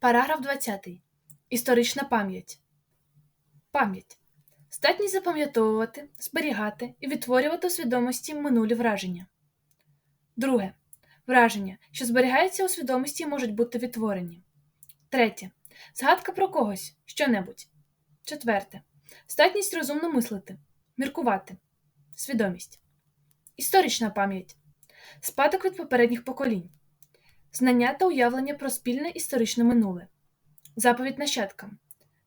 Параграф 20. Історична пам'ять. Пам'ять. Здатність запам'ятовувати, зберігати і відтворювати у свідомості минулі враження. Друге. Враження, що зберігаються у свідомості, можуть бути відтворені. Третє. Згадка про когось, що-небудь. Четверте. Здатність розумно мислити, міркувати. Свідомість. Історична пам'ять. Спадок від попередніх поколінь. Знання та уявлення про спільне історичне минуле. Заповідь нащадкам.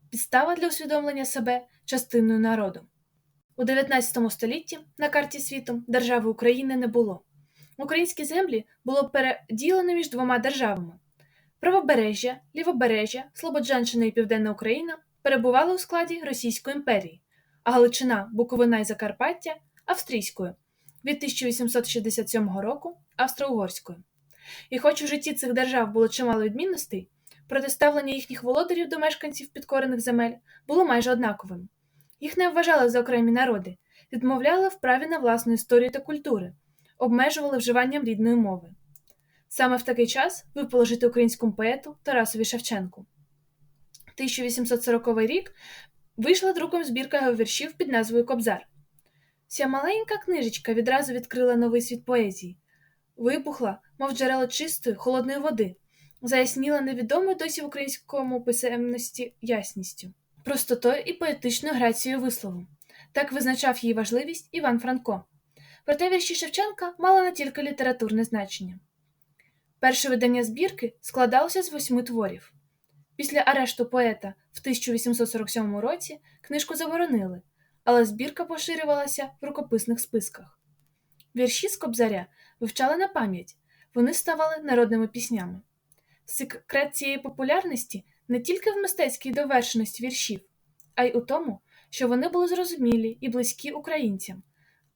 Підстава для усвідомлення себе частиною народу. У 19 столітті на карті світу держави України не було. Українські землі було переділено між двома державами. Правобережжя, Лівобережжя, Слободжанщина і Південна Україна перебували у складі Російської імперії, а Галичина, Буковина і Закарпаття австрійською від 1867 року австро-угорською. І хоч у житті цих держав було чимало відмінностей, протиставлення їхніх володарів до мешканців підкорених земель було майже однаковим. Їх не вважали за окремі народи, відмовляли в праві на власну історію та культури, обмежували вживанням рідної мови. Саме в такий час випало жити українському поету Тарасові Шевченку. 1840 рік вийшла друком збірка його віршів під назвою Кобзар. Ця маленька книжечка відразу відкрила новий світ поезії, вибухла, мов джерело чистої, холодної води, заясніла невідомою досі в українському писемності ясністю, простотою і поетичною грацією вислову. Так визначав її важливість Іван Франко. Проте вірші Шевченка мали не тільки літературне значення. Перше видання збірки складалося з восьми творів. Після арешту поета в 1847 році книжку заборонили, але збірка поширювалася в рукописних списках. Вірші з Кобзаря вивчали на пам'ять, вони ставали народними піснями. Секрет цієї популярності не тільки в мистецькій довершеності віршів, а й у тому, що вони були зрозумілі і близькі українцям,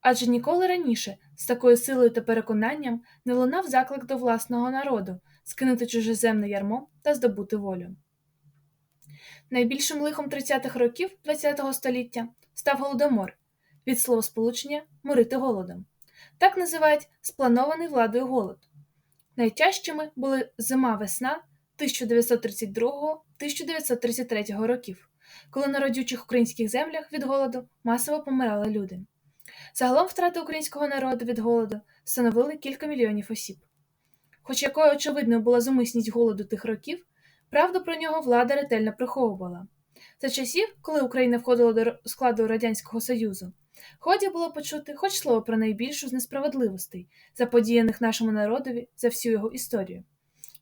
адже ніколи раніше з такою силою та переконанням не лунав заклик до власного народу скинути чужеземне ярмо та здобути волю. Найбільшим лихом 30-х років ХХ століття став голодомор від словосполучення морити голодом. Так називають спланований владою голод. Найтяжчими були зима-весна 1932-1933 років, коли на родючих українських землях від голоду масово помирали люди. Загалом втрати українського народу від голоду становили кілька мільйонів осіб. Хоч якою очевидною була зумисність голоду тих років, правду про нього влада ретельно приховувала. За часів, коли Україна входила до складу Радянського Союзу, Ході було почути хоч слово про найбільшу з несправедливостей, заподіяних нашому народові за всю його історію.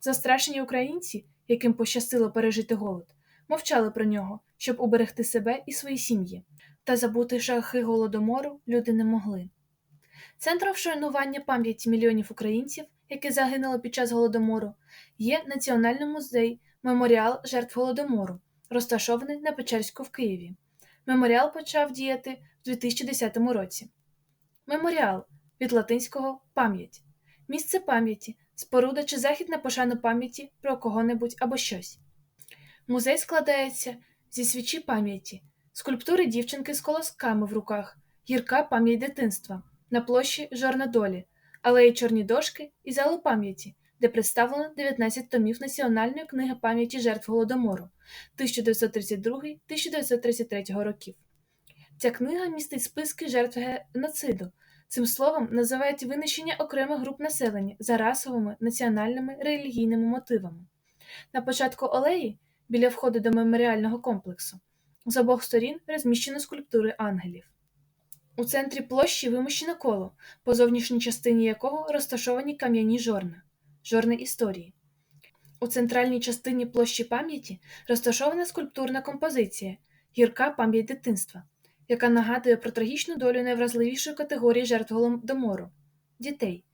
Застрашені українці, яким пощастило пережити голод, мовчали про нього, щоб уберегти себе і свої сім'ї, та забути шахи голодомору люди не могли. Центром вшанування пам'яті мільйонів українців, які загинули під час голодомору, є Національний музей Меморіал жертв голодомору, розташований на Печерську в Києві. Меморіал почав діяти в 2010 році. Меморіал від латинського пам'ять, місце пам'яті, споруда чи захід на пошану пам'яті про кого-небудь або щось. Музей складається зі свічі пам'яті, скульптури дівчинки з колосками в руках, гірка пам'ять дитинства, на площі Жорна долі, алеї чорні дошки і залу пам'яті, де представлено 19 томів Національної книги пам'яті жертв Голодомору 1932-1933 років. Ця книга містить списки жертв геноциду. Цим словом називають винищення окремих груп населення за расовими, національними релігійними мотивами. На початку алеї, біля входу до меморіального комплексу, з обох сторін розміщено скульптури ангелів. У центрі площі вимощено коло, по зовнішній частині якого розташовані кам'яні жорна жорни історії. У центральній частині площі пам'яті розташована скульптурна композиція гірка пам'ять дитинства яка нагадує про трагічну долю найвразливішої категорії жертв голодомору дітей.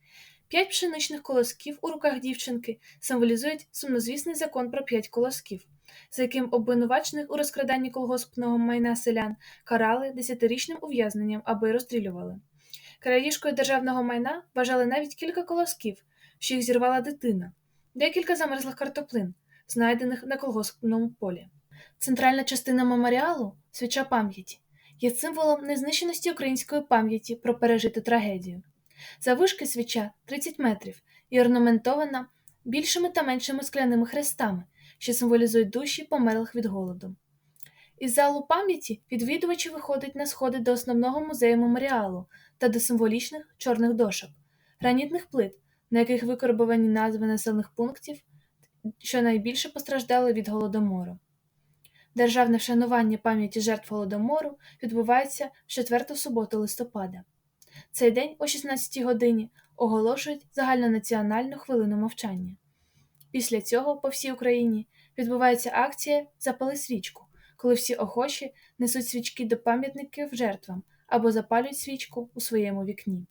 П'ять пшеничних колосків у руках дівчинки символізують сумнозвісний закон про п'ять колосків, за яким обвинувачених у розкраданні колгоспного майна селян карали десятирічним ув'язненням або розстрілювали. Крадіжкою державного майна вважали навіть кілька колосків, що їх зірвала дитина, декілька замерзлих картоплин, знайдених на колгоспному полі. Центральна частина меморіалу свіча пам'яті є символом незнищеності української пам'яті про пережиту трагедію. Завишки свіча 30 метрів і орнаментована більшими та меншими скляними хрестами, що символізують душі померлих від голоду. Із залу пам'яті відвідувачі виходять на сходи до основного музею меморіалу та до символічних чорних дошок, гранітних плит, на яких викорбовані назви населених пунктів, що найбільше постраждали від голодомору. Державне вшанування пам'яті жертв голодомору відбувається в четверту суботу листопада. Цей день о 16 годині оголошують загальнонаціональну хвилину мовчання. Після цього по всій Україні відбувається акція Запали свічку, коли всі охочі несуть свічки до пам'ятників жертвам або запалюють свічку у своєму вікні.